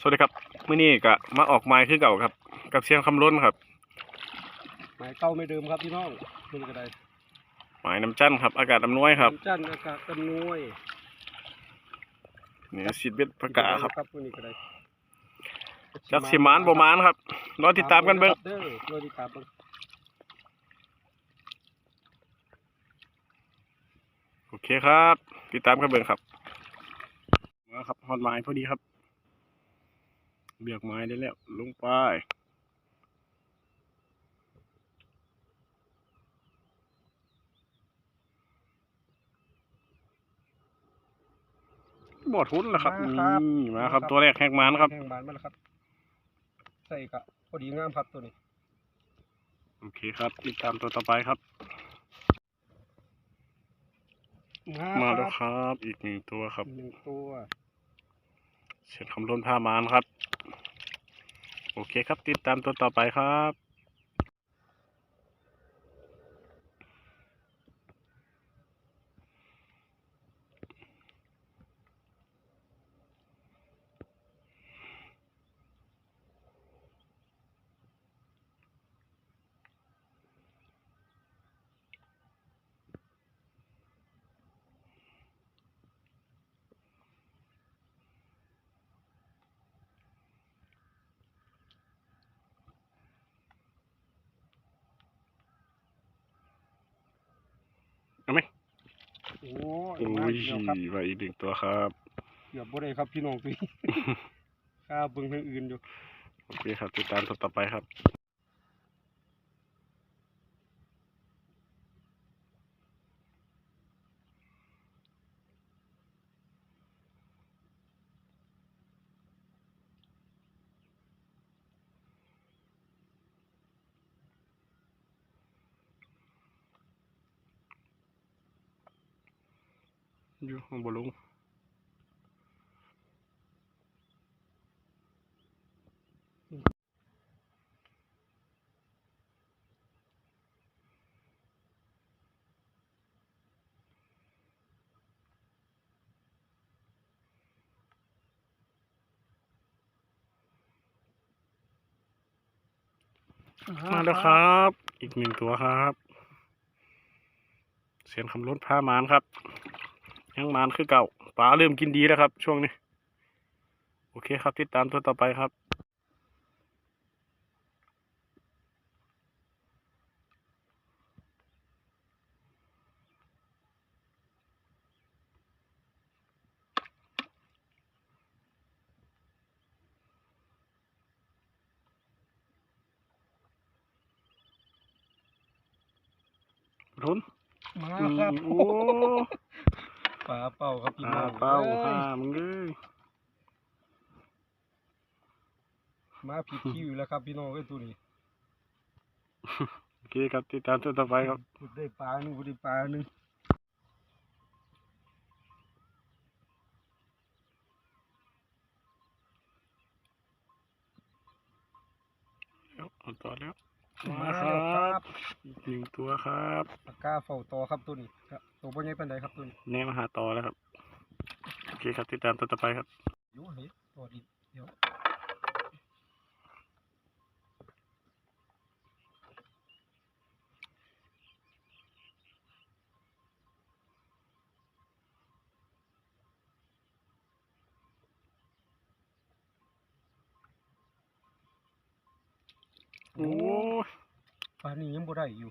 สวัสดีครับมื้อนี้ก็มาออกไม้คือเก่าครับ กับเสียงคำล้นครับหมายเก้าไม่เดิมครับพี่น้องเพิ่นก็ได้ไม้น้ำจันครับ อากาศอำนวยครับน้ำจันทร์อากาศอำนวยนี่สิทธิ์เบ็ดประกาครับครับวันนี้ก็ได้จักสิมานบ่มานครับรอติดตามกันเบิ่งครับเด้อรอติดตามเบิ่งโอเคครับ ติดตามกันเบิ่งครับมาครับฮอดไม้พอดีครับ เบียกไม้ได้แล้ว ลงไปบอดหุ้นแล้วครับนี่มาครับ ตัวแรกแหกมานครับแห้งบานมาแล้วครับ ใส่กะพอดีงามครับตัวนี้ โอเคครับติดตามตัวต่อไปครับ มาแล้วครับ อีกหนึ่งตัวครับหนึ่งตัว เสร็จคำล่นผ้ามานครับ โอเคครับติดตามตัวต่อไปครับ เอาไหมโอ้โอ้มายเดียวครับมาอีกหนึ่งตัวครับเกือบบ่ได้ครับพี่น้องพี่ข้าเบิ่งทางอื่นอยู่ โอเคครับติดตามตัวต่อไปครับ อยู่ข้างบนลุงมาแล้วครับ อีกหนึ่งตัวครับ เสียงคำล้นผ้ามานครับ ยังมานคือเก่าปลาเริ่มกินดีแล้วครับ ช่วงนี้ โอเคครับ ติดตามตัวต่อไปครับรุนมาอืมครับโอ้ ปลาเป้าครับพี่ปน้ลาองเป้าอ้ยห้ามึงเลยมาผิดคิวแล้วครับพี่น้องเอ้ยตัวนี้โอเคครับติดตามตัวต่อไปครับ พูดได้ปลาหนึ่งพูดได้ปลาหนึ่งเอาต่อแล้ว มามาคแล้รัวครับบอีกหนึ่งตัวครับปากกาเฝ้าต่อครับตัวนี้ครับตัวบ่ใหญ่ปานใดครับตัวนี้แน่มาหาต่อแล้วครับโอเคครับติดตามตัวต่อไปครับอยู่เฮ้ยตัวดิเดี๋ยว โอ้ยปลานี้ยังบ่ได้อยู่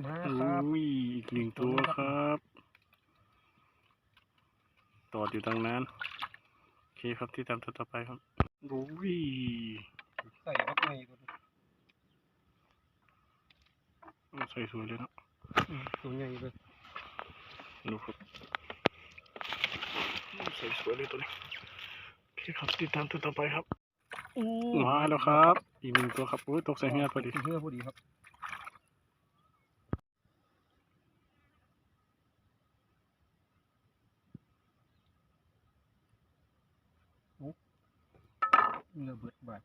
มาครับอุ้ยอีกหนึ่งตัวครับ ตอดอยู่ตั้งนานโอเคครับที่ตามตัวต่อไปครับโอ้ยใส่บักไงตัวนี้ใส่สวยเลยเนาะอืมตัวใหญ่เลยดูครับใส่สวยเลยตัวนี้โอเคครับติดตามตัวต่อไปครับอู้มาแล้วครับ อีกหนึ่งตัวครับโอ้ยตกใส่เงือกพอดีเพื่อพอดีครับโอ้เรือเบิดบาด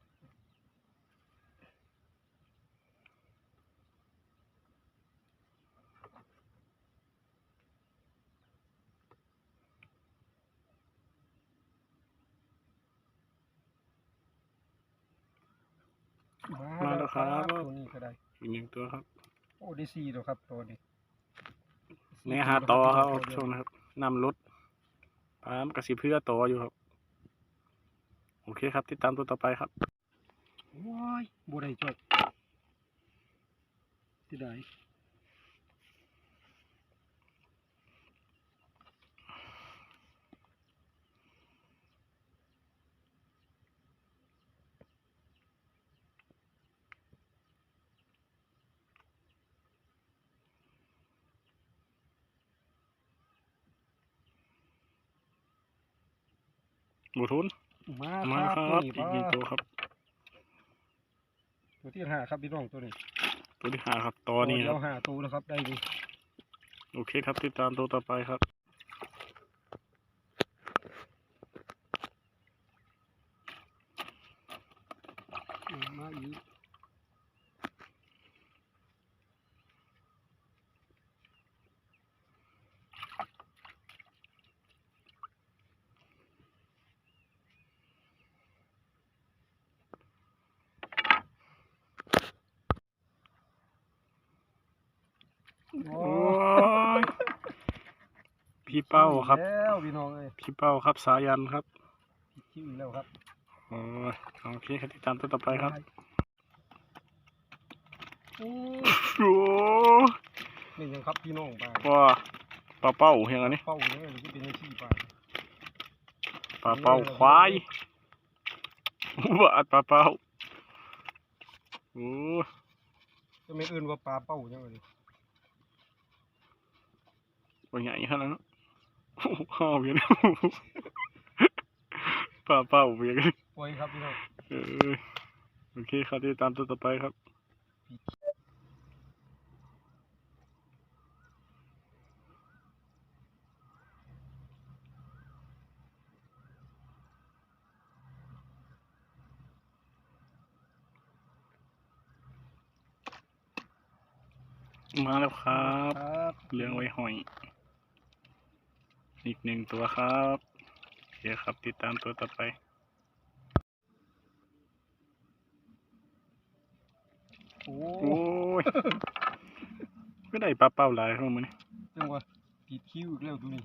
มาแล้วครับตัวนี้ก็ได้อีกหนึ่งตัวครับ โอ้ได้สี่แล้วครับตัวนี้แน่หาต่อครับช่วงนะครับนำรถพามกระสีเพื่อต่ออยู่ครับ โอเคครับ ติดตามตัวต่อไปครับว้ายบ่ได้จดที่ได้ บูทุนมามาคครัรับบอีตัวกหนี้นึ่งป้าตัวครับ ตัวที่ห้าครับพี่น้องตัวนี้ตัวที่ห้าครับต่อนี้คเดีรัยบ วห้าตัวแล้วครับได้ดี โอเคครับ ติดตามตัวต่อไปครับ อืมมาอีก โอ้โอ้ยพี่เป้าครับ แล้วพี่น้องเอ้ยพี่เป้าครับสายันครับคิวอีกแล้วครับโอ้ยโอเคครับติดตามตัวต่อไปครับโอ้โอ้นี่ยังครับพี่น้องป้าว่าปลาเป้าเฮียงอันนี้เป้าเนี่ยหรือจะเป็นอาชีพป้าปลาเป้าควายว่าอัดปลาเป้าโอ้จะไม่เอื่นว่าปลาเป้ายังไง ตัวใหญ่ขนาดนั้นโอ้โหข้าวอย่างนี้ปลาเป้าเพียงนี้ปล่อยครับพี่น้องเออโอเคครับติดตามตัวต่อไปครับมาแล้วครับครับเลี้ยงไว้หอย อีกหนึ่งตัวครับโอเคครับติดตามตัวต่อไป โอ้โอ้ยไม่ได้ปลาเป้าหลายเข้ามานี่จังหวะผิดคิวอีกแล้วตัวนี้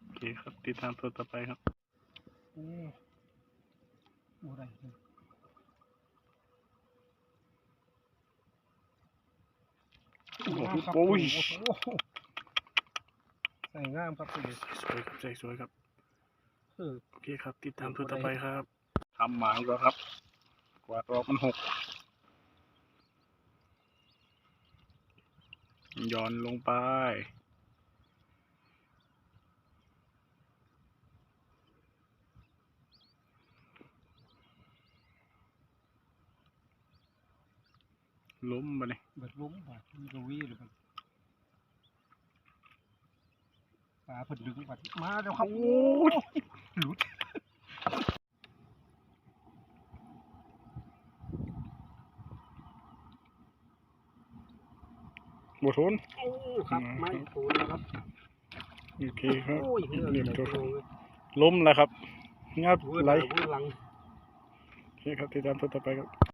โอเคครับติดตามตัวต่อไปครับ โอ้โอ้ได้เลย โอ้โห งาม ครับโอ้ยโอ้โหใส่งามครับตัวนี้สวยครับใจสวยครับเออโอเคครับ ติดตามตัวต่อไปครับทำหมางก็ครับ กวาดรอบมันหกย้อนลงไป ล้มมาเลยเบิดล้มบาดมีกระวีเลยมันปลาเพิ่นดึงบาดมาแล้วครับโอ้ยหลุดบทนโอ้ครับไม่โอ้แล้วครับโอเคครับโอ้ยอีกเรื่องหนึ่งอะไรตัวคตัรับวเลยล้มแล้วครับงับเวอร์ไหลเวอร์หลังโอเคครับติดตามตัวต่อไปครับ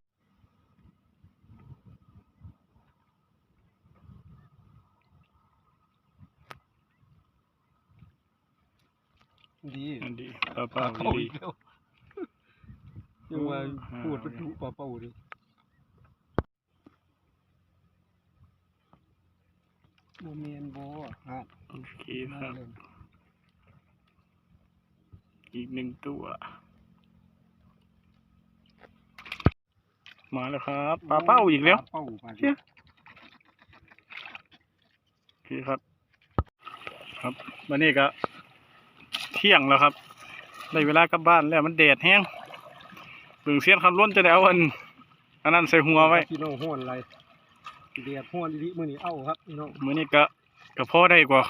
ดีอันดีป้าป้าเป้าดีอีกแล้วยังว่าอ่าพูดประตูปลาเป้าดิโมเมนโบอะโอเคครับ อีกหนึ่งตัว มาแล้วครับปลาเป้าอีกแล้วปลาเป้าปลาเชี่ยโอเคครับ ครับวันนี้ก็เที่ยงแล้วครับได้เวลากลับบ้านแล้วมันแดดแห้งเบิ่งเสียนคำล้นจะได้เอาอันอันนั้นใส่หัวไว้พี่น้องห้วนอะไรเดียดห้วนดีๆมื้อนี้เอ้าครับพี่น้องมื้อนี้ก็ก็พอได้กว่า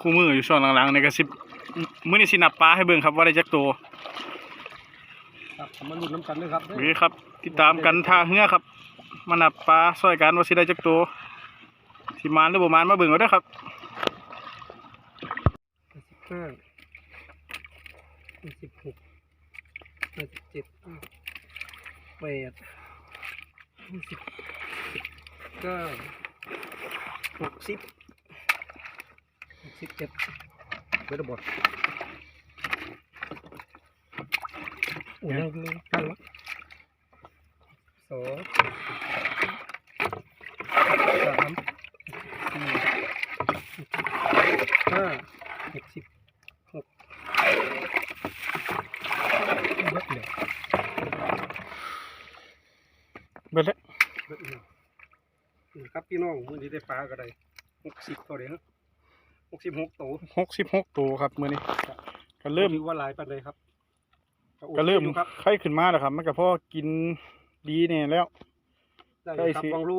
คู่มืออยู่ช่วงหลังๆในก็สิบมื้อนี้สินับปลาให้เบิ่งครับว่าได้จักตัวครับมาลุ้นน้ำกันเลยครับโอเคครับ ติดตามกันท่าเหือครับมานับปลาซอยกันว่าสิได้จักตัวสิมานหรือบ่มานมาเบิ่งเอาเด้อครับ สิบห้าสิบหกสิบเจ็ดแปดสิบเก้าหกสิบหกสิบเจ็ดไม่ได้บดโอ้ยยังยังตั้งวะสองสามสี่ห้าหกสิบหกเบิดเลย เบิ่งแล้ว เบิดเลยนี่ครับพี่น้อง มือนี้ได้ปลาก็ได้หกสิบตัวเดียวหกสิบหกตัวหกสิบหกตัวครับมื้อนี้ก็เริ่มถือว่าหลายปันเลยครับโอคก็เริ่มอยู่ครับไข้ขึ้นมาแล้วครับ มันก็พอกินดีเนี่ยแล้วได้ใกล้ครับสิบางลู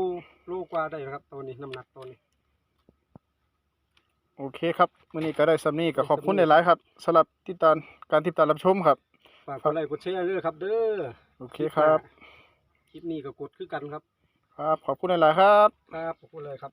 ลูกกว่าได้นะครับตัวนี้น้ำหนักตัวนี้ โอเคครับมื้อนี้ก็ได้สำนี้ก็ขอบคุณหลายๆครับสำหรับติดตามการติดตามรับชมครับฝากกดไลค์กดแชร์ด้วยครับ เด้อโอเคครับคลิปนี้ก็กดคือกันครับ ครับ ขอบคุณหลายๆครับ ครับ ขอบคุณเลยครับ